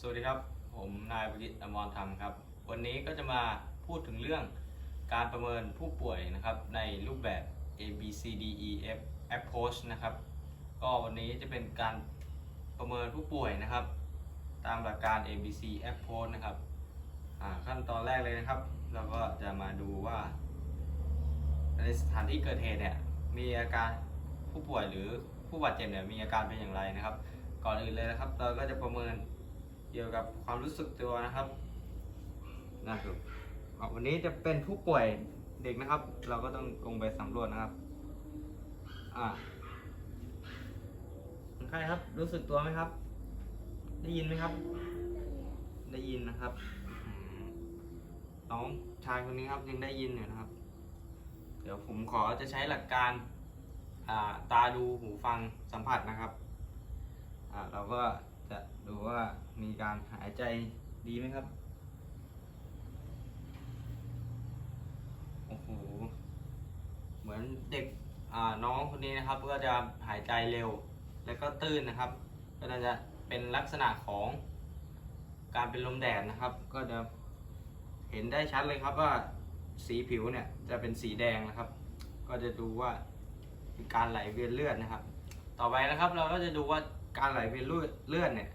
สวัสดีครับ ผมนายประกิตอมรธรรมครับ วันนี้ก็จะมาพูดถึงเรื่องการประเมินผู้ป่วยนะครับในรูปแบบ A B C D E F approach นะครับ ก็วันนี้จะเป็นการประเมินผู้ป่วยนะครับ ตามหลักการ A B C approach นะครับขั้นตอนแรกเลยนะครับ เราก็จะมาดูว่าในสถานที่เกิดเหตุเนี่ยมีอาการผู้ป่วยหรือผู้บาดเจ็บเนี่ยมีอาการเป็นอย่างไรนะครับ ก่อนอื่นเลยนะครับ เราก็จะประเมิน เกี่ยวกับความรู้สึกตัวนะครับนะครับวันนี้จะเป็นผู้ป่วยเด็กนะครับ เราก็ต้องลงไปสำรวจนะครับ อ่าคนไข้ครับ รู้สึกตัวไหมครับ ได้ยินไหมครับ ได้ยินนะครับน้องชายคนนี้ครับยังได้ยินอยู่นะครับ เดี๋ยวผมขอจะใช้หลักการาตาดูหูฟังสัมผัสนะครับ เราก็จะดูว่า มีการหายใจดีไหมครับ โอ้โห เหมือนเด็กน้องคนนี้นะครับ ก็จะหายใจเร็ว แล้วก็ตื้นนะครับ ก็น่าจะเป็นลักษณะของการเป็นลมแดดนะครับ ก็จะเห็นได้ชัดเลยครับว่าสีผิวเนี่ยจะเป็นสีแดงนะครับ ก็จะดูว่าการไหลเวียนเลือดนะครับ ต่อไปนะครับเราก็จะดูว่าการไหลเวียนเลือดเลือดเนี่ย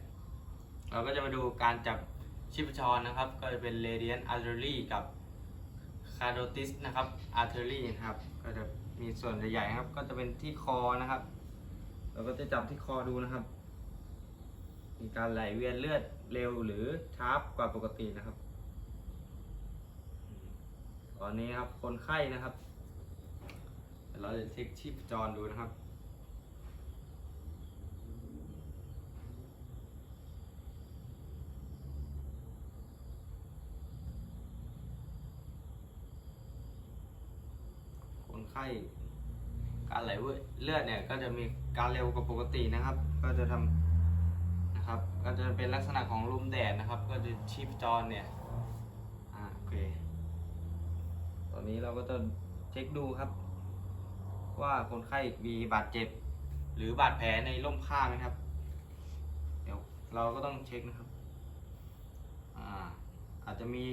เราก็จะมาดูการจับชีพจรนะครับ ก็จะเป็น radiant artery กับ carotid นะครับ artery นะครับ ก็จะมีส่วนใหญ่ๆครับ ก็จะเป็นที่คอนะครับ เราก็จะจับที่คอดูนะครับ มีการไหลเวียนเลือดเร็วหรือช้ากว่าปกตินะครับ ตอนนี้ครับคนไข้นะครับเดี๋ยวเราจะเช็คชีพจรดูนะครับ ไข้การไหลเลือดเนี่ยก็จะมีการเร็วกว่าปกตินะครับ ก็จะทำนะครับ ก็จะเป็นลักษณะของลมแดดนะครับ ก็จะชีพจรเนี่ยอ่าโอเค ตอนนี้เราก็จะเช็คดูครับ ว่าคนไข้มีบาดเจ็บ หรือบาดแผลในร่มข้างไหมครับ เดี๋ยวเราก็ต้องเช็คนะครับอ่าอาจจะมี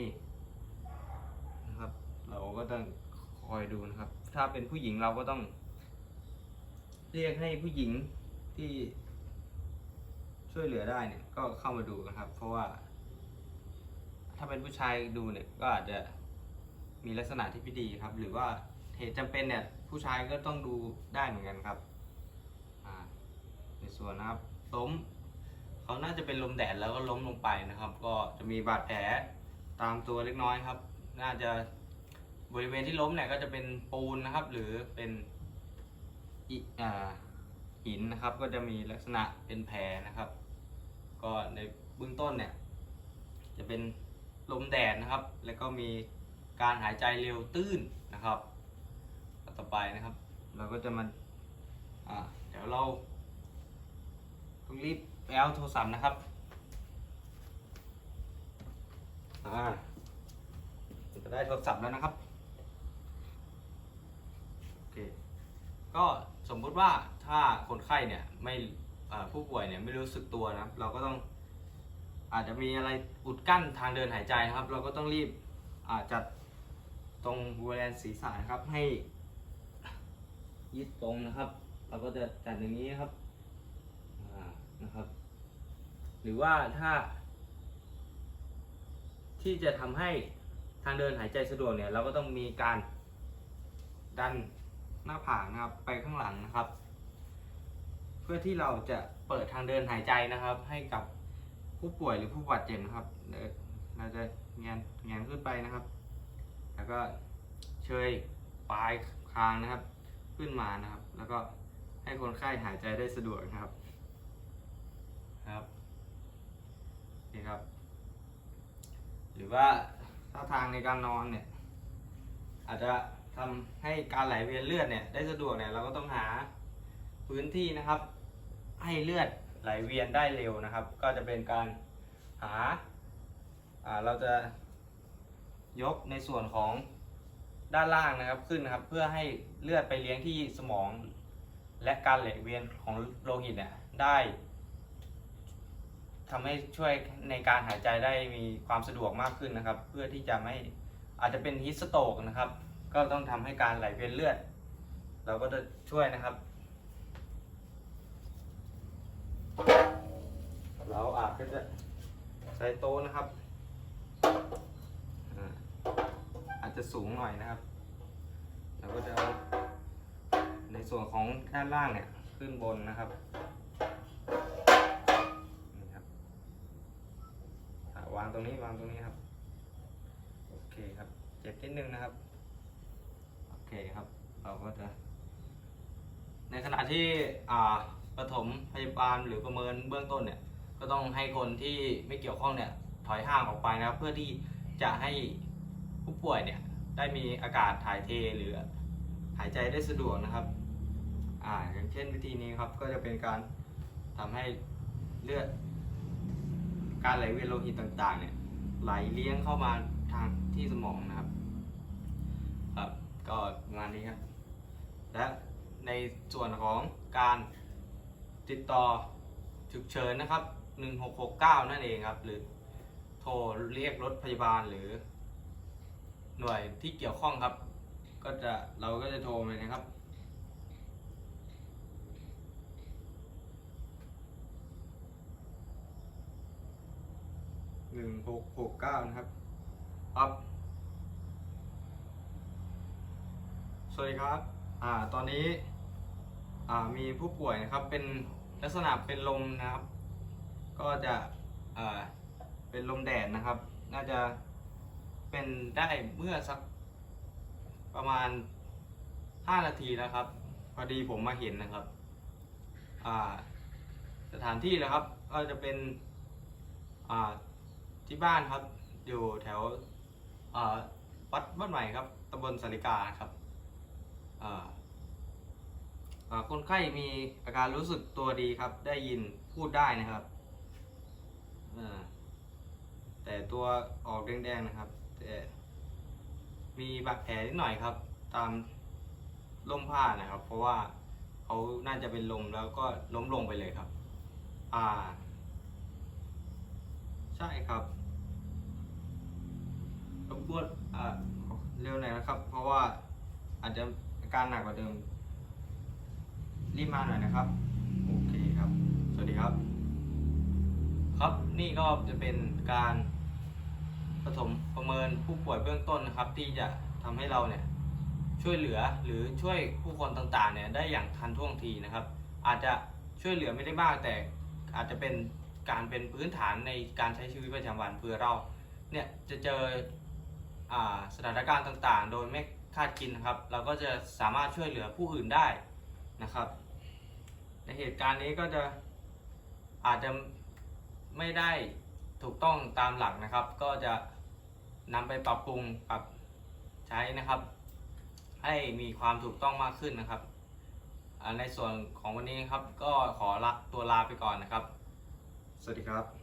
นะครับ เราก็ต้อง คอยดูนะครับ ถ้าเป็นผู้หญิงเราก็ต้อง เรียกให้ผู้หญิงที่ช่วยเหลือได้เนี่ย ก็เข้ามาดูนะครับ เพราะว่า ถ้าเป็นผู้ชายดูเนี่ย ก็อาจจะมีลักษณะที่ไม่ดีครับ หรือว่าเหตุจำเป็นเนี่ย ผู้ชายก็ต้องดูได้เหมือนกันครับในส่วนนะครับล้มเขาน่าจะเป็นลมแดดแล้วก็ล้มลงไปนะครับ ก็จะมีบาดแผลตามตัวเล็กน้อยครับ น่าจะ บริเวณที่ล้มเนี่ยก็จะเป็นปูนนะครับ หรือเป็นอิอ่าหินนะครับ ก็จะมีลักษณะเป็นแผลนะครับ ก็ในเบื้องต้นเนี่ย จะเป็นลมแดดนะครับ แล้วก็มีการหายใจเร็วตื้นนะครับ ต่อไปนะครับ เราก็จะมาอ่าเดี๋ยวเราต้องรีบไปเอาโทรศัพท์นะครับอ่าจะได้โทรศัพท์แล้วนะครับ เค ก็สมมุติว่าถ้าคนไข้เนี่ยไม่ผู้ป่วยเนี่ยไม่รู้สึกตัวนะครับ เราก็ต้องอาจจะมีอะไรอุดกั้นทางเดินหายใจนะครับ เราก็ต้องรีบจัดตรงบริเวณศีรษะนะครับให้ยึดตรงนะครับ เราก็จะจัดอย่างนี้ครับนะครับ หรือว่าถ้า ที่จะทำให้ทางเดินหายใจสะดวกเนี่ย เราก็ต้องมีการดัน น้าผากนะครับ ไปข้างหลังนะครับ เพื่อที่เราจะเปิดทางเดินหายใจนะครับ ให้กับผู้ป่วยหรือผู้บาดเจ็บนะครับเราจะแงนแงนขึ้นไปนะครับ แล้วก็เชยปลายคางนะครับ ขึ้นมานะครับ แล้วก็ให้คนไข้หายใจได้สะดวกนะครับครับนี่ครับ หรือว่าท่าทางในการนอนเนี่ย อาจจะ ทำให้การไหลเวียนเลือดเนี่ยได้สะดวกเนี่ยเราก็ต้องหาพื้นที่นะครับ ให้เลือดไหลเวียนได้เร็วนะครับ ก็จะเป็นการหาาเราจะยกในส่วนของด้านล่างนะครับขึ้นนะครับ เพื่อให้เลือดไปเลี้ยงที่สมอง และการไหลเวียนของโลหิตเนี่ยได้ทำให้ช่วยในการหายใจได้มีความสะดวกมากขึ้นนะครับ เพื่อที่จะไม่อาจจะเป็นฮิสโตกนะครับ ก็ต้องทำให้การไหลเวียนเลือด เราก็จะช่วยนะครับ เราอาจก็จะใช้โต๊ะนะครับอาจจะสูงหน่อยนะครับ เราก็จะเอาในส่วนของด้านล่างเนี่ยขึ้นบนนะครับนี่ครับวางตรงนี้วางตรงนี้ครับ โอเคครับ เจ็บนิดนึงนะครับ เคครับ เราก็จะ ในขณะที่อ่าปฐมพยาบาลหรือประเมินเบื้องต้นเนี่ย ก็ต้องให้คนที่ไม่เกี่ยวข้องเนี่ย ถอยห่างออกไปนะครับ เพื่อที่จะให้ผู้ป่วยเนี่ย ได้มีอากาศถ่ายเทหรือหายใจได้สะดวกนะครับ อ่า อย่างเช่นวิธีนี้ครับก็จะเป็นการทำให้เลือด การไหลเวียนโลหิตต่างๆ เนี่ย ไหลเลี้ยงเข้ามาทางที่สมองนะครับ มาณนี้ครับและในส่วนของการติดต่อฉุกเฉินนะครับ 1669 นั่นเองครับ หรือโทรเรียกรถพยาบาลหรือ หน่วยที่เกี่ยวข้องครับ ก็จะเราก็จะโทรไปนะครับ หนึ่งหกหกเก้านะครับครับ ส วัสดีครับอ่าตอนนี้อ่ามีผู้ป่วยนะครับเป็นลักษณะเป็นลมนะครับ ก็จะอ่าเป็นลมแดดนะครับ น่าจะเป็นได้เมื่อสักประมาณ 5 นาทีแล้วครับพอดีผมมาเห็นนะครับอ่าสถานที่นะครับ ก็จะเป็นอ่าที่บ้านครับ อยู่แถวอ่าวัดบ้านใหม่ครับตำบลสาริกาครับ คนไข้มีอาการรู้สึกตัวดีครับ ได้ยินพูดได้นะครับ แต่ตัวออกแดงๆนะครับ แต่มีบาดแผลนิดหน่อยครับ ตามล่มผ้านะครับ เพราะว่าเขาน่าจะเป็นลมแล้วก็ล้มลงไปเลยครับ อ่า ใช่ครับรบกวนอ่าเร็วหน่อยนะครับ เพราะว่าอาจจะ อาการหนักกว่าเดิม รีบมาหน่อยนะครับ โอเคครับ สวัสดีครับ ครับนี่ก็จะเป็นการผสมประเมินผู้ป่วยเบื้องต้นนะครับ ที่จะทำให้เราเนี่ยช่วยเหลือหรือช่วยผู้คนต่างๆเนี่ยได้อย่างทันท่วงทีนะครับ อาจจะช่วยเหลือไม่ได้มากแต่อาจจะเป็นการเป็นพื้นฐานในการใช้ชีวิตประจำวันเพื่อเราเนี่ยจะเจออสถานการณ์ต่างๆ โดยไม่ คาดคิดนะครับ เราก็จะสามารถช่วยเหลือผู้อื่นได้นะครับ ในเหตุการณ์นี้ก็จะอาจจะไม่ได้ถูกต้องตามหลักนะครับ ก็จะนำไปปรับปรุงปรับใช้นะครับ ให้มีความถูกต้องมากขึ้นนะครับในส่วนของวันนี้ครับก็ขอลาตัวลาไปก่อนนะครับ สวัสดีครับ